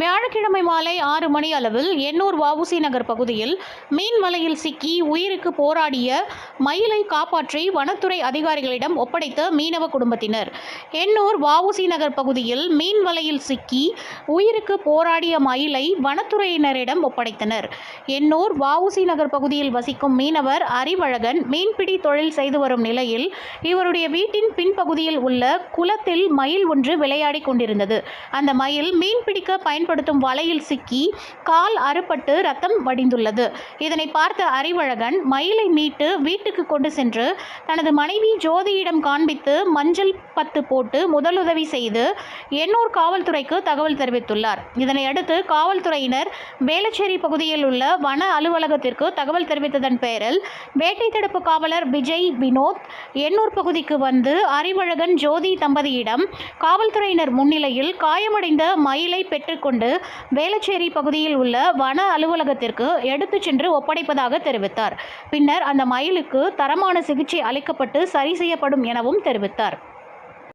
வியாழக்கிழமை மாலை ஆறு மணி அளவில் எண்ணூர் வவுசி நகர் பகுதியில் மீன் வலையில் சிக்கி உயிருக்கு போராடிய மயிலை காப்பாற்றி வனத்துறை அதிகாரிகளிடம் ஒப்படைத்த மீனவ குடும்பத்தினர். எண்ணூர் வவுசி நகர் பகுதியில் மீன் வலையில் சிக்கி உயிருக்கு போராடிய மயிலை வனத்துறையினரிடம் ஒப்படைத்தனர். எண்ணூர் வவுசி நகர் பகுதியில் வசிக்கும் மீனவர் அறிவழகன் மீன்பிடி தொழில் செய்து வரும் நிலையில் இவருடைய வீட்டின் பின்பகுதியில் உள்ள குளத்தில் மயில் ஒன்று விளையாடிக் கொண்டிருந்தது. அந்த மயில் மீன் பிடிக்க பயன்படுத்தும் வலையில் சிக்கி கால் அறுபட்டு ரத்தம் வடிந்துள்ளது. இதனை பார்த்த அறிவழகன் மயிலை மீட்டு வீட்டுக்கு கொண்டு சென்று தனது மனைவி ஜோதியிடம் காண்பித்து மஞ்சள் பத்து போட்டு முதலுதவி செய்து எண்ணூர் காவல்துறைக்கு தகவல் தெரிவித்துள்ளார். இதனையடுத்து காவல்துறையினர் வேளச்சேரி பகுதியில் உள்ள வன அலுவலகத்திற்கு தகவல் தெரிவித்ததன் பேரில் வேட்டை தடுப்பு காவலர் விஜய் வினோத் எண்ணூர் பகுதிக்கு வந்து அறிவழகன் ஜோதி தம்பதியிடம் காவல்துறையினர் முன்னிலையில் காயமடைந்த மயிலை கொண்டு வேளச்சேரி பகுதியில் உள்ள வன அலுவலகத்திற்கு எடுத்துச் சென்று ஒப்படைப்பதாக தெரிவித்தார். பின்னர் அந்த மயிலுக்கு தரமான சிகிச்சை அளிக்கப்பட்டு சரி செய்யப்படும் எனவும் தெரிவித்தார்.